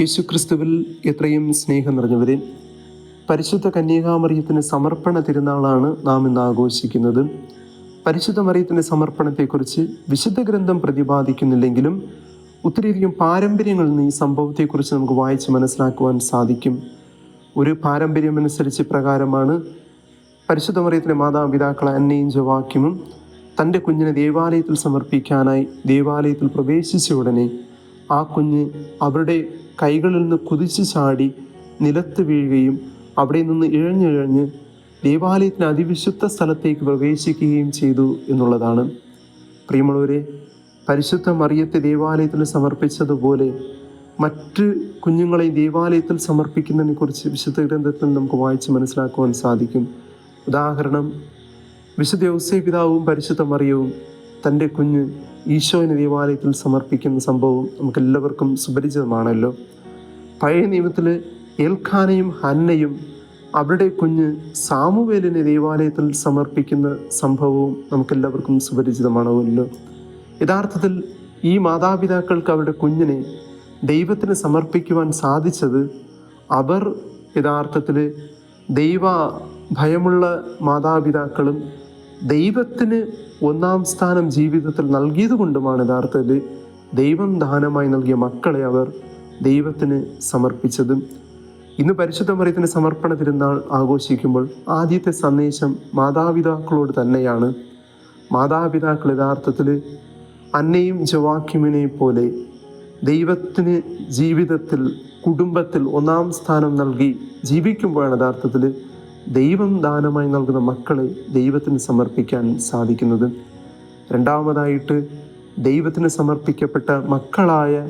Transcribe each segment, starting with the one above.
യേശുക്രിസ്തുവിൽ എത്രയും സ്നേഹം നിറഞ്ഞവരെ പരിശുദ്ധ കന്യകാമറിയത്തിന് സമർപ്പണ തിരുനാളാണ് നാം ഇന്ന് ആഘോഷിക്കുന്നത്. പരിശുദ്ധ മറിയത്തിന്റെ സമർപ്പണത്തെക്കുറിച്ച് വിശുദ്ധ ഗ്രന്ഥം പ്രതിപാദിക്കുന്നില്ലെങ്കിലും ഒത്തിരിയധികം പാരമ്പര്യങ്ങളിൽ നിന്ന് ഈ സംഭവത്തെക്കുറിച്ച് നമുക്ക് വായിച്ച് മനസ്സിലാക്കുവാൻ സാധിക്കും. ഒരു പാരമ്പര്യമനുസരിച്ച് പ്രകാരമാണ് പരിശുദ്ധ മറിയത്തിന്റെ മാതാപിതാക്കളെ അന്നയും ജവാക്യമും തന്റെ കുഞ്ഞിനെ ദേവാലയത്തിൽ സമർപ്പിക്കാനായി ദേവാലയത്തിൽ പ്രവേശിച്ച ഉടനെ ആ കുഞ്ഞ് അവരുടെ കൈകളിൽ നിന്ന് കുതിച്ചു ചാടി നിലത്ത് വീഴുകയും അവിടെ നിന്ന് ഇഴഞ്ഞിഴഞ്ഞ് ദേവാലയത്തിന് അതിവിശുദ്ധ സ്ഥലത്തേക്ക് പ്രവേശിക്കുകയും ചെയ്തു എന്നുള്ളതാണ്. പ്രിയമുള്ളവരെ പരിശുദ്ധ മറിയത്തെ ദേവാലയത്തിൽ സമർപ്പിച്ചതുപോലെ മറ്റ് കുഞ്ഞുങ്ങളെ ദേവാലയത്തിൽ സമർപ്പിക്കുന്നതിനെ കുറിച്ച് വിശുദ്ധ ഗ്രന്ഥത്തിൽ നമുക്ക് വായിച്ച് മനസ്സിലാക്കുവാൻ സാധിക്കും. ഉദാഹരണം വിശുദ്ധ ഔസേ പിതാവും പരിശുദ്ധ മറിയവും തന്റെ കുഞ്ഞ് ഈശോയിന് ദേവാലയത്തിൽ സമർപ്പിക്കുന്ന സംഭവം നമുക്കെല്ലാവർക്കും സുപരിചിതമാണല്ലോ. പഴയ നിയമത്തിൽ ഏൽഖാനയും ഹന്നയും അവരുടെ കുഞ്ഞ് സാമുവേലിനെ ദേവാലയത്തിൽ സമർപ്പിക്കുന്ന സംഭവവും നമുക്കെല്ലാവർക്കും സുപരിചിതമാണല്ലോ. യഥാർത്ഥത്തിൽ ഈ മാതാപിതാക്കൾക്ക് അവരുടെ കുഞ്ഞിനെ ദൈവത്തിന് സമർപ്പിക്കുവാൻ സാധിച്ചത് അവർ യഥാർത്ഥത്തിൽ ദൈവ ഭയമുള്ള മാതാപിതാക്കളും ദൈവത്തിന് ഒന്നാം സ്ഥാനം ജീവിതത്തിൽ നൽകിയത് കൊണ്ടുമാണ് യഥാർത്ഥത്തിൽ ദൈവം ദാനമായി നൽകിയ മക്കളെ അവർ ദൈവത്തിന് സമർപ്പിച്ചതും. ഇന്ന് പരിശുദ്ധ മറിയത്തിന്റെ സമർപ്പണ തിരുനാൾ ആഘോഷിക്കുമ്പോൾ ആദ്യത്തെ സന്ദേശം മാതാപിതാക്കളോട് തന്നെയാണ്. മാതാപിതാക്കൾ യഥാർത്ഥത്തിൽ അന്നയും ജവാക്യുമിനെ പോലെ ദൈവത്തിന് ജീവിതത്തിൽ കുടുംബത്തിൽ ഒന്നാം സ്ഥാനം നൽകി ജീവിക്കുമ്പോഴാണ് യഥാർത്ഥത്തിൽ ദൈവം ദാനമായി നൽകുന്ന മക്കളെ ദൈവത്തിന് സമർപ്പിക്കാൻ സാധിക്കുന്നത്. രണ്ടാമതായിട്ട് ദൈവത്തിന് സമർപ്പിക്കപ്പെട്ട മക്കളായ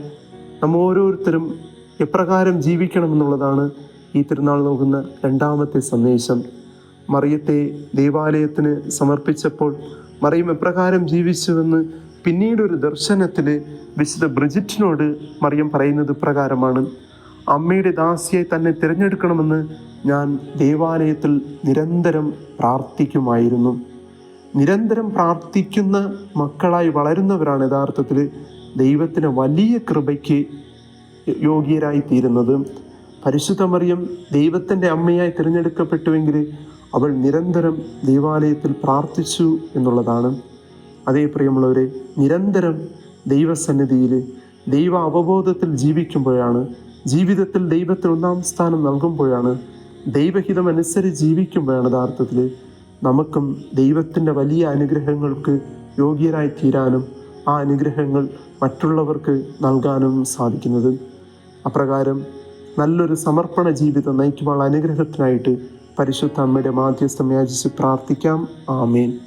നമ്മ ഓരോരുത്തരും എപ്രകാരം ജീവിക്കണമെന്നുള്ളതാണ് ഈ തിരുനാൾ നൽകുന്ന രണ്ടാമത്തെ സന്ദേശം. മറിയത്തെ ദേവാലയത്തിന് സമർപ്പിച്ചപ്പോൾ മറിയം എപ്രകാരം ജീവിച്ചുവെന്ന് പിന്നീടൊരു ദർശനത്തിൽ വിശുദ്ധ ബ്രിജിറ്റിനോട് മറിയം പറയുന്നത് പ്രകാരമാണ്. അമ്മയുടെ ദാസിയായി തന്നെ തിരഞ്ഞെടുക്കണമെന്ന് ഞാൻ ദേവാലയത്തിൽ നിരന്തരം പ്രാർത്ഥിക്കുമായിരുന്നു. നിരന്തരം പ്രാർത്ഥിക്കുന്ന മക്കളായി വളരുന്നവരാണ് യഥാർത്ഥത്തിൽ ദൈവത്തിന് വലിയ കൃപയ്ക്ക് യോഗ്യരായി തീരുന്നത് പരിശുദ്ധ മറിയം ദൈവത്തിന്റെ അമ്മയായി തിരഞ്ഞെടുക്കപ്പെട്ടുവെങ്കിൽ അവൾ നിരന്തരം ദേവാലയത്തിൽ പ്രാർത്ഥിച്ചു എന്നുള്ളതാണ്. അതേ പ്രിയമുള്ളവരെ നിരന്തരം ദൈവസന്നിധിയിൽ ദൈവ അവബോധത്തിൽ ജീവിക്കുമ്പോഴാണ് ജീവിതത്തിൽ ദൈവത്തിന് ഒന്നാം സ്ഥാനം നൽകുമ്പോഴാണ് ദൈവഹിതം അനുസരിച്ച് ജീവിക്കുമ്പോഴാണ് യഥാർത്ഥത്തിൽ നമുക്കും ദൈവത്തിന്റെ വലിയ അനുഗ്രഹങ്ങൾക്ക് യോഗ്യരായി തീരാനും ആ അനുഗ്രഹങ്ങൾ മറ്റുള്ളവർക്ക് നൽകാനും സാധിക്കുന്നത്. അപ്രകാരം നല്ലൊരു സമർപ്പണ ജീവിതം നയിക്കുമ്പോൾ അനുഗ്രഹത്തിനായിട്ട് പരിശുദ്ധ അമ്മയുടെ മാധ്യസ്ഥം യാചിച്ച് പ്രാർത്ഥിക്കാം. ആമേൻ.